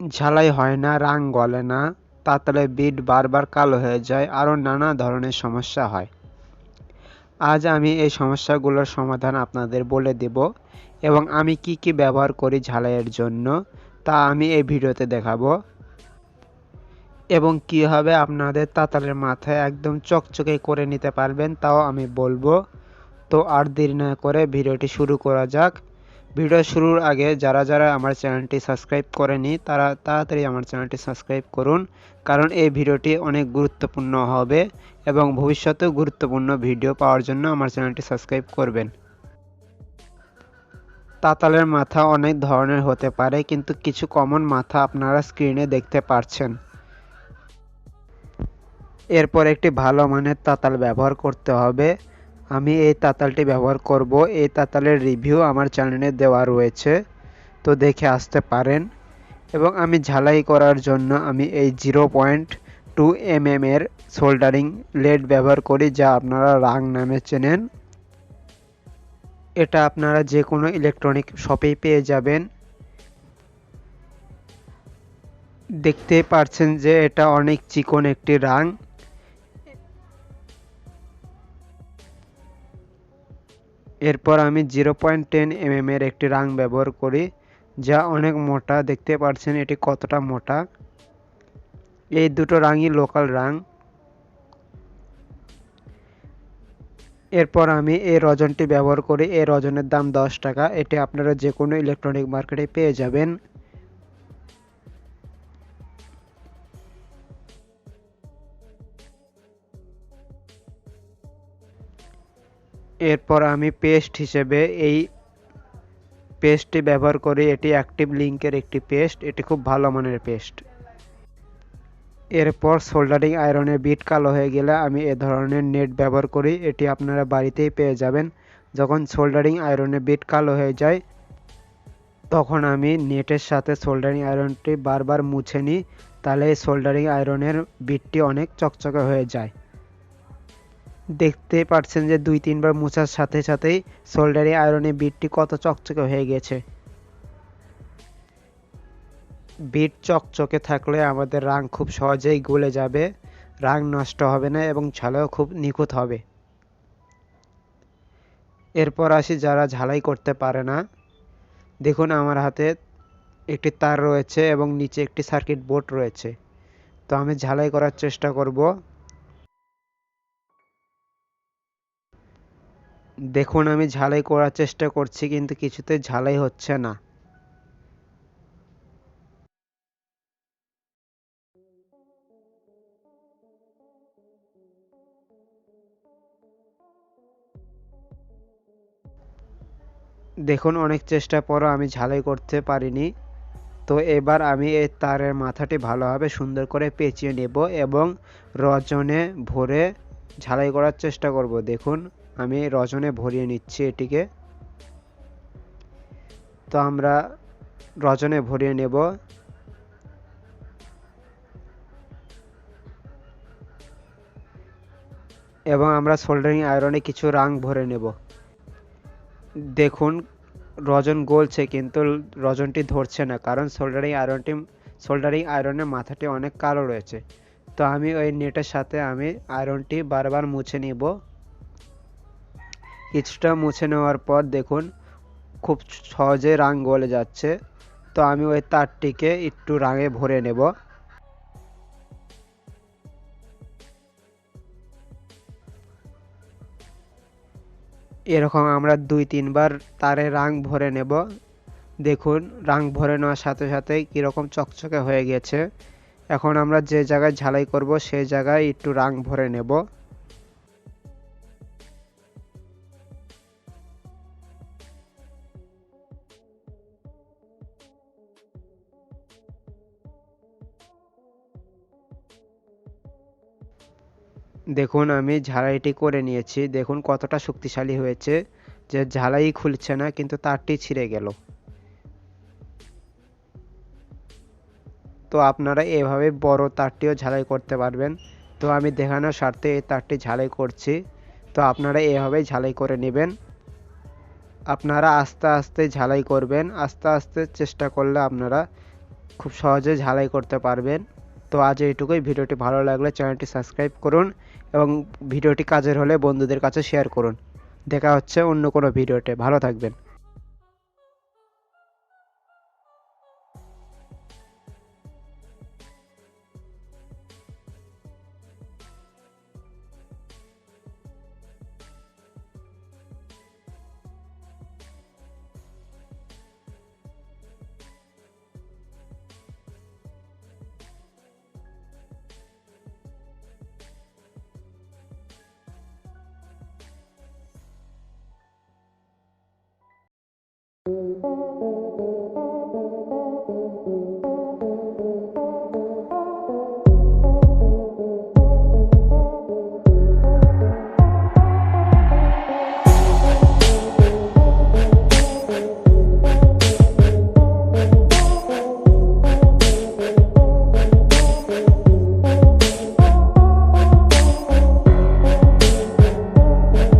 ঝালাই হয় না, রাং গলে না। তাতালে বিট বারবার কালো হয়ে যায়, আরও নানা ধরনের সমস্যা হয়। আজ আমি এই সমস্যাগুলোর সমাধান আপনাদের বলে দেব এবং আমি কি কি ব্যবহার করি ঝালাইয়ের জন্য তা আমি এই ভিডিওতে দেখাবো এবং কীভাবে আপনাদের তাতালের মাথায় একদম চকচকে করে নিতে পারবেন তাও আমি বলব। তো আর দেরি না করে ভিডিওটি শুরু করা যাক। ভিডিও শুরুর আগে যারা যারা আমার চ্যানেলটি সাবস্ক্রাইব করেনি, তারা তাড়াতাড়ি আমার চ্যানেলটি সাবস্ক্রাইব করুন, কারণ এই ভিডিওটি অনেক গুরুত্বপূর্ণ হবে এবং ভবিষ্যতে গুরুত্বপূর্ণ ভিডিও পাওয়ার জন্য আমার চ্যানেলটি সাবস্ক্রাইব করবেন। তাতালের মাথা অনেক ধরনের হতে পারে, কিন্তু কিছু কমন মাথা আপনারা স্ক্রিনে দেখতে পারছেন। এরপর একটি ভালো মানের তাতাল ব্যবহার করতে হবে। আমি এই তাতালটি ব্যবহার করব। এই তাতালের রিভিউ আমার চ্যানেলে দেওয়া রয়েছে, তো দেখে আসতে পারেন। এবং আমি ঝালাই করার জন্য আমি এই জিরো পয়েন্ট টু এম এর সোল্ডারিং লেড ব্যবহার করি, যা আপনারা রাং নামে চেনেন। এটা আপনারা যে কোনো ইলেকট্রনিক শপেই পেয়ে যাবেন। দেখতে পারছেন যে এটা অনেক চিকন একটি রাং। এরপর আমি জিরো পয়েন্ট টেন এম এর একটি রাং ব্যবহার করি, যা অনেক মোটা। দেখতে পাচ্ছেন এটি কতটা মোটা? এই দুটো রাঙই লোকাল রাং। এরপর আমি এই রজনটি ব্যবহার করি। এই রজনের দাম দশ টাকা। এটি আপনারা যে কোনো ইলেকট্রনিক মার্কেটে পেয়ে যাবেন। এরপর আমি পেস্ট হিসেবে এই পেস্টটি ব্যবহার করি। এটি অ্যাক্টিভ লিঙ্কের একটি পেস্ট এটি খুব ভালো মানের পেস্ট এরপর সোল্ডারিং আয়রনে বিট কালো হয়ে গেলে আমি এ ধরনের নেট ব্যবহার করি। এটি আপনারা বাড়িতেই পেয়ে যাবেন। যখন সোল্ডারিং আয়রনে বিট কালো হয়ে যায়, তখন আমি নেটের সাথে সোল্ডারিং আয়রনটি বারবার মুছে নিই। তাহলে সোল্ডারিং আয়রনের বিটটি অনেক চকচকে হয়ে যায়। দেখতে পাচ্ছেন যে দুই তিনবার মোছার সাথে সাথেই সোল্ডারি আয়রনে বিটটি কত চকচকে হয়ে গেছে। বিট চকচকে থাকলে আমাদের রাং খুব সহজেই গলে যাবে, রাং নষ্ট হবে না এবং ঝালাও খুব নিখুঁত হবে। এরপর আসি যারা ঝালাই করতে পারে না। দেখুন আমার হাতে একটি তার রয়েছে এবং নিচে একটি সার্কিট বোর্ড রয়েছে। তো আমি ঝালাই করার চেষ্টা করব। দেখুন, আমি ঝালাই করার চেষ্টা করছি, কিন্তু কিছুতে ঝালাই হচ্ছে না। দেখুন, অনেক চেষ্টা পরও আমি ঝালাই করতে পারিনি। তো এবার আমি এই তারের মাথাটি ভালোভাবে সুন্দর করে পেঁচিয়ে নেব এবং রজনে ভরে ঝালাই করার চেষ্টা করব। দেখুন আমি রজনে ভরিয়ে নিচ্ছি এটিকে। তো আমরা রজনে ভরিয়ে নেব। এবং আমরা সোল্ডারিং আয়রনে কিছু রাং ভরে নেব। দেখুন, রজন গলছে কিন্তু রজনটি ধরছে না, কারণ সোল্ডারিং আয়রনটি, সোল্ডারিং আয়রনের মাথাটি অনেক কালো রয়েছে। তো আমি ওই নেটের সাথে আমি আয়রনটি বারবার মুছে নিব। কিছুটা মুছে নেওয়ার পর দেখুন, খুব সহজে রাং গলে যাচ্ছে। তো আমি ওই তারটিকে একটু রাঙে ভরে নেব। এরকম আমরা দুই, তিনবার তারে রাং ভরে নেব। দেখুন রাং ভরে নেওয়ার সাথে সাথে কীরকম চকচকে হয়ে গেছে। এখন আমরা যে জায়গায় ঝালাই করব, সেই জায়গায় একটু রাং ভরে নেব। দেখুন, আমি ঝালাইটি করে নিয়েছি। দেখুন কতটা শক্তিশালী হয়েছে। যে ঝালাই খুলছে না, কিন্তু তারটি ছিঁড়ে গেল। তো আপনারা এভাবে বড় তারটিও ঝালাই করতে পারবেন। তো আমি দেখানোর স্বার্থে এই তারটি ঝালাই করছি। তো আপনারা এভাবেই ঝালাই করে নেবেন। আপনারা আস্তে আস্তে ঝালাই করবেন। আস্তে আস্তে চেষ্টা করলে আপনারা খুব সহজে ঝালাই করতে পারবেন। তো আজ এইটুকুই। ভিডিওটি ভালো লাগলে চ্যানেলটি সাবস্ক্রাইব করুন এবং ভিডিওটি কাজের হলে বন্ধুদের কাছে শেয়ার করুন। দেখা হচ্ছে অন্য কোনো ভিডিওতে। ভালো থাকবেন।